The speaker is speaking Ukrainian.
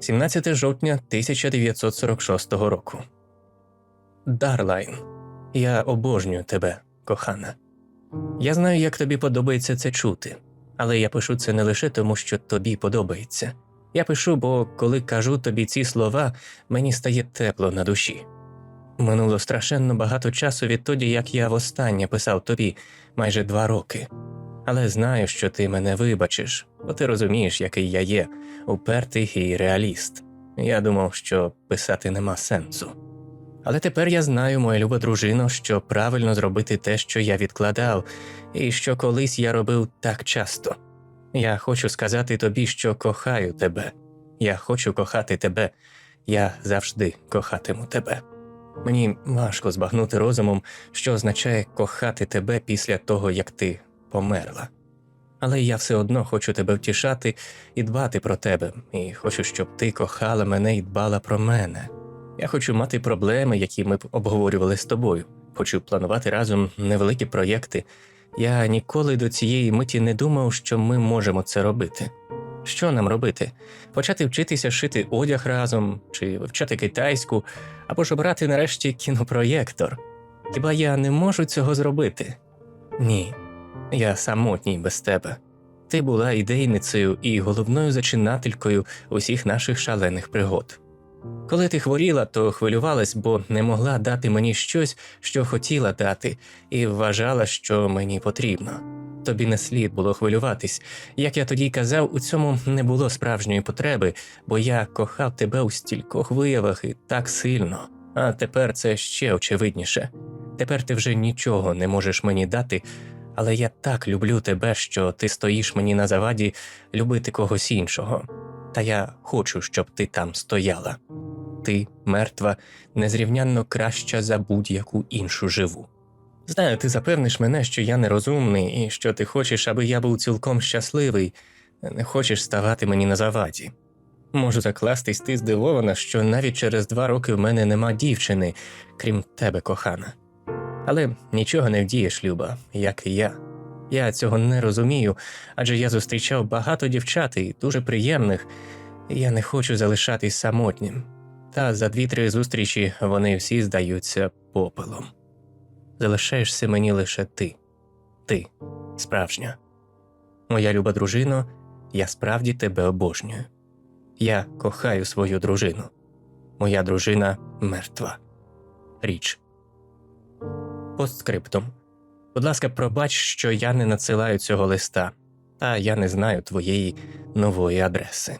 17 жовтня 1946 року. Дарлайн, я обожнюю тебе, кохана. Я знаю, як тобі подобається це чути, але я пишу це не лише тому, що тобі подобається. Я пишу, бо коли кажу тобі ці слова, мені стає тепло на душі. Минуло страшенно багато часу відтоді, як я востаннє писав тобі майже два роки. Але знаю, що ти мене вибачиш, бо ти розумієш, який я є, упертий і реаліст. Я думав, що писати нема сенсу. Але тепер я знаю, моя люба дружино, що правильно зробити те, що я відкладав, і що колись я робив так часто. Я хочу сказати тобі, що кохаю тебе. Я хочу кохати тебе. Я завжди кохатиму тебе. Мені важко збагнути розумом, що означає кохати тебе після того, як ти померла. Але я все одно хочу тебе втішати і дбати про тебе, і хочу, щоб ти кохала мене і дбала про мене. Я хочу мати проблеми, які ми б обговорювали з тобою. Хочу планувати разом невеликі проєкти. Я ніколи до цієї миті не думав, що ми можемо це робити. Що нам робити? Почати вчитися шити одяг разом, чи вивчати китайську, або ж обрати нарешті кінопроєктор. Хіба я не можу цього зробити? Ні, я самотній без тебе. Ти була ідейницею і головною зачинателькою усіх наших шалених пригод. Коли ти хворіла, то хвилювалась, бо не могла дати мені щось, що хотіла дати, і вважала, що мені потрібно. Тобі не слід було хвилюватись. Як я тоді казав, у цьому не було справжньої потреби, бо я кохав тебе у стількох виявах і так сильно. А тепер це ще очевидніше. Тепер ти вже нічого не можеш мені дати, але я так люблю тебе, що ти стоїш мені на заваді любити когось іншого. Та я хочу, щоб ти там стояла. Ти, мертва, незрівнянно краща за будь-яку іншу живу. Знаю, ти запевниш мене, що я нерозумний і що ти хочеш, аби я був цілком щасливий, не хочеш ставати мені на заваді. Можу закластись, ти здивована, що навіть через два роки в мене нема дівчини, крім тебе, кохана. Але нічого не вдієш, Люба, як і я. Я цього не розумію, адже я зустрічав багато дівчат і дуже приємних, і я не хочу залишатись самотнім. Та за дві-три зустрічі вони всі здаються попелом. Залишаєшся мені лише ти, ти, справжня. Моя люба дружино, я справді тебе обожнюю. Я кохаю свою дружину. Моя дружина мертва. Річ. Постскриптум. Будь ласка, пробач, що я не надсилаю цього листа, та я не знаю твоєї нової адреси.